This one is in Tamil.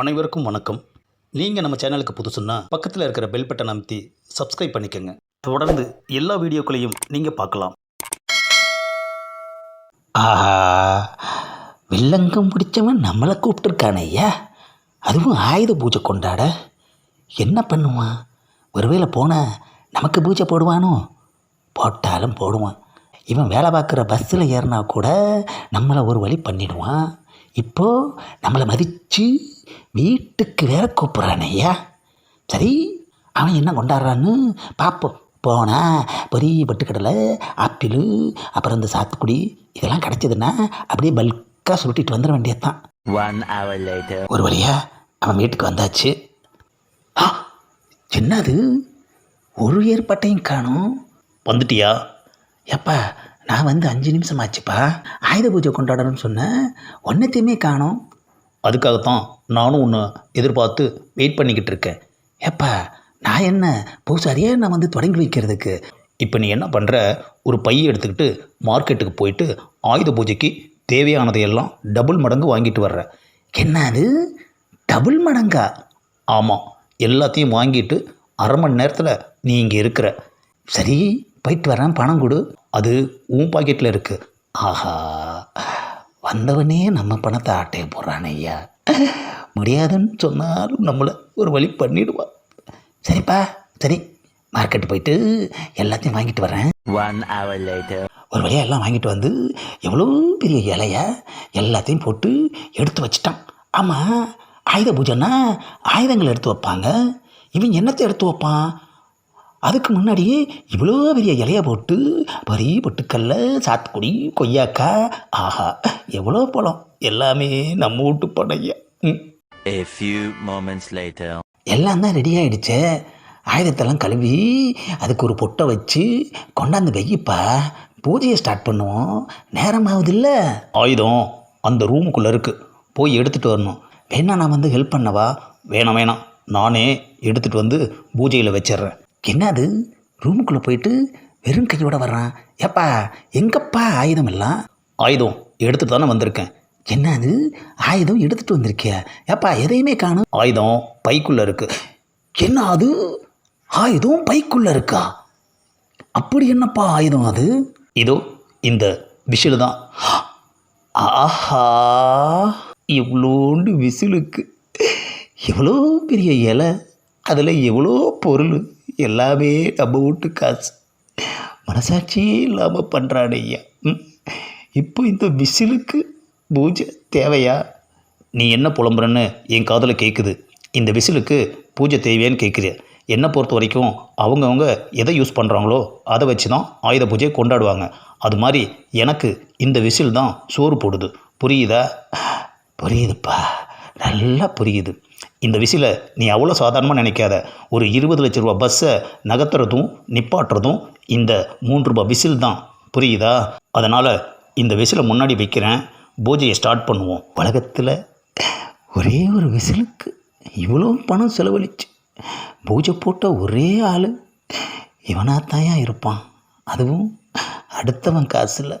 அனைவருக்கும் வணக்கம். நீங்கள் நம்ம சேனலுக்கு புதுசுன்னா பக்கத்தில் இருக்கிற பெல் பட்டன் அமைத்தி சப்ஸ்கிரைப் பண்ணிக்கோங்க. தொடர்ந்து எல்லா வீடியோக்களையும் நீங்கள் பார்க்கலாம். ஆஹா வில்லங்கம் பிடிச்சவன் நம்மளை கூப்பிட்டுருக்கானே ஐயா அதுவும் ஆயுத பூஜை கொண்டாட. என்ன பண்ணுவான்? ஒருவேளை போனால் நமக்கு பூஜை போடுவானோ? போட்டாலும் போடுவான். இவன் வேலை பார்க்குற பஸ்ஸில் ஏறினா கூட நம்மளை ஒரு வழி பண்ணிடுவான். இப்போது நம்மளை மதித்து வீட்டுக்கு வேற கூப்பிட்றானே ஐயா. சரி அவன் என்ன கொண்டாடுறான்னு பார்ப்போம். போனால் பெரிய பட்டுக்கடலை ஆப்பிள் அப்புறம் இந்த சாத்துக்குடி இதெல்லாம் கிடச்சிதுன்னா அப்படியே பல்காக சுருட்டிட்டு வந்துட hour later. ஒரு வழியா அவன் வீட்டுக்கு வந்தாச்சு. ஆ என்னது? ஒரு ஏற்பாட்டையும் காணும். வந்துட்டியா? எப்பா நான் வந்து அஞ்சு நிமிஷம் ஆச்சுப்பா ஆயுத பூஜை கொண்டாடணும்னு சொன்னேன். ஒன்றத்தையுமே காணோம். அதுக்காகத்தான் நானும் ஒன்று எதிர்பார்த்து வெயிட் பண்ணிக்கிட்டு இருக்கேன். ஏப்பா நான் என்ன பூசாரியே நான் வந்து தொடங்கி வைக்கிறதுக்கு? இப்போ நீ என்ன பண்ணுற ஒரு பையை எடுத்துக்கிட்டு மார்க்கெட்டுக்கு போயிட்டு ஆயுத பூஜைக்கு தேவையானதையெல்லாம் டபுள் மடங்கு வாங்கிட்டு வர்ற. என்ன அது டபுள் மடங்கா? ஆமாம் எல்லாத்தையும் வாங்கிட்டு அரை மணி நேரத்தில் நீ இங்கே இருக்கிற. சரி போயிட்டு வரேன் பணம் கொடு. அது உன் பாக்கெட்டில் இருக்குது ஆஹா. வந்தவனே நம்ம பணத்தை ஆட்டைய போடுறான் ஐயா. முடியாதுன்னு சொன்னாலும் நம்மளை ஒரு வழி பண்ணிடுவான் சரிப்பா சரி. மார்க்கெட்டு போயிட்டு எல்லாத்தையும் வாங்கிட்டு வரேன். Hour later. ஒரு வழியாக எல்லாம் வாங்கிட்டு வந்து எவ்வளோ பெரிய இலைய எல்லாத்தையும் போட்டு எடுத்து வச்சிட்டான். ஆமாம் ஆயுத பூஜைன்னா ஆயுதங்கள் எடுத்து வைப்பாங்க. இவன் என்னத்தை எடுத்து வைப்பான்? அதுக்கு முன்னாடியே இவ்வளோ பெரிய இலைய போட்டு பெரிய பொட்டுக்கல்ல சாத்துக்குடி கொய்யாக்கா ஆஹா எவ்வளோ பழம்? எல்லாமே நம்ம வீட்டு படையா. எல்லாம் தான் ரெடி ஆயிடுச்சே. ஆயுதத்தெல்லாம் கழுவி அதுக்கு ஒரு பொட்டை வச்சு கொண்டாந்து வெய்யப்பா பூஜையை ஸ்டார்ட் பண்ணுவோம். நேரமாகுது இல்லை ஆயுதம் அந்த ரூமுக்குள்ளே இருக்குது போய் எடுத்துகிட்டு வரணும். வேணா நான் வந்து ஹெல்ப் பண்ணவா? வேணாம் வேணாம். நானே எடுத்துகிட்டு வந்து பூஜையில் வச்சிடுறேன். என்னது? ரூமுக்குள்ளே போயிட்டு வெறும் கையோட வர்றான். ஏப்பா எங்கப்பா ஆயுதம் எல்லாம்? ஆயுதம் எடுத்துகிட்டு தானே வந்திருக்கேன். என்னது? ஆயுதம் எடுத்துட்டு வந்திருக்கியா? ஏப்பா எதையுமே காணும். ஆயுதம் பைக்குள்ளே இருக்குது என்ன அது ஆயுதம் பைக்குள்ளே இருக்கா? அப்படி என்னப்பா ஆயுதம் அது? இதோ இந்த விஷயம் தான். ஆஹா இவ்வளோண்டு விசிலுக்கு. எவ்வளோ பெரிய இலை. அதில் எவ்வளோ பொருள் எல்லாமே நம்ம வீட்டு காசு. மனசாட்சியே இல்லாமல் பண்ணுறான் ஐயா. ம். இப்போ இந்த விசிலுக்கு பூஜை தேவையா? நீ என்ன புலம்புறன்னு என் காதில் கேட்குது இந்த விசிலுக்கு பூஜை தேவையான்னு கேட்குது என்னை பொறுத்த வரைக்கும் அவங்கவுங்க எதை யூஸ் பண்ணுறாங்களோ அதை வச்சு தான் ஆயுத பூஜையை கொண்டாடுவாங்க. அது மாதிரி எனக்கு இந்த விசில் தான் சோறு போடுது. புரியுதா? புரியுதுப்பா. நல்லா புரியுது. இந்த விசிலை நீ அவ்வளோ சாதாரணமாக நினைக்காத. ஒரு இருபது லட்ச ரூபா பஸ்ஸை நகர்த்துறதும் நிப்பாட்டுறதும் இந்த மூன்று ரூபாய் விசில் தான். புரியுதா? அதனால் இந்த விசிலை முன்னாடி வைக்கிறேன். பூஜையை ஸ்டார்ட் பண்ணுவோம். பழகத்தில் ஒரே ஒரு விசிலுக்கு இவ்வளோ பணம் செலவழிச்சு பூஜை போட்ட ஒரே ஆள் இவனாத்தாயா இருப்பான். அதுவும் அடுத்தவன் காசில்.